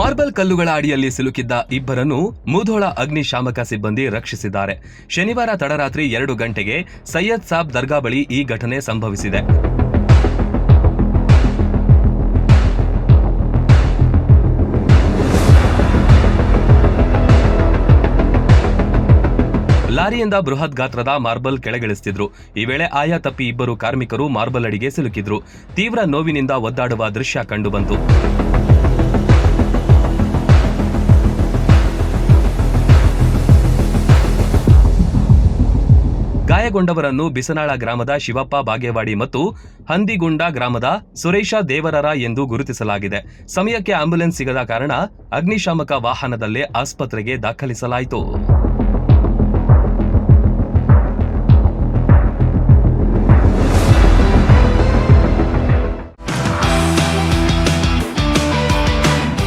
Marble ಕಲ್ಲುಗಳ ಅಡಿಯಲ್ಲಿ ಸಿಲುಕಿದ್ದ ಇಬ್ಬರನ್ನು ಮುಧೋಳ ಅಗ್ನಿಶಾಮಕ ಸಿಬ್ಬಂದಿ ರಕ್ಷಿಸಿದ್ದಾರೆ. ಶನಿವಾರ ತಡರಾತ್ರಿ ಎರಡು ಗಂಟೆಗೆ ಸೈಯದ್ ಸಾಬ್ ದರ್ಗಾ ಬಳಿ ಈ ಘಟನೆ ಸಂಭವಿಸಿದೆ. ಲಾರಿಯಿಂದ ಬೃಹತ್ ಗಾತ್ರದ ಮಾರ್ಬಲ್ ಕೆಳಗಿಳಿಸುತ್ತಿದ್ರು ಈ ವೇಳೆ ಆಯಾ ತಪ್ಪಿ ಇಬ್ಬರು ಕಾರ್ಮಿಕರು ಮಾರ್ಬಲ್ ಅಡಿಗೆ ಸಿಲುಕಿದ್ರು. ತೀವ್ರ ನೋವಿನಿಂದ ಒದ್ದಾಡುವ ದೃಶ್ಯ ಕಂಡುಬಂತು. ಗಾಯಗೊಂಡವರನ್ನು ಬಿಸನಾಳ ಗ್ರಾಮದ ಶಿವಪ್ಪ ಬಾಗೇವಾಡಿ ಮತ್ತು ಹಂದಿಗುಂಡ ಗ್ರಾಮದ ಸುರೇಶ ದೇವರರ ಎಂದು ಗುರುತಿಸಲಾಗಿದೆ. ಸಮಯಕ್ಕೆ ಆಂಬ್ಯುಲೆನ್ಸ್ ಸಿಗದ ಕಾರಣ ಅಗ್ನಿಶಾಮಕ ವಾಹನದಲ್ಲೇ ಆಸ್ಪತ್ರೆಗೆ ದಾಖಲಿಸಲಾಯಿತು.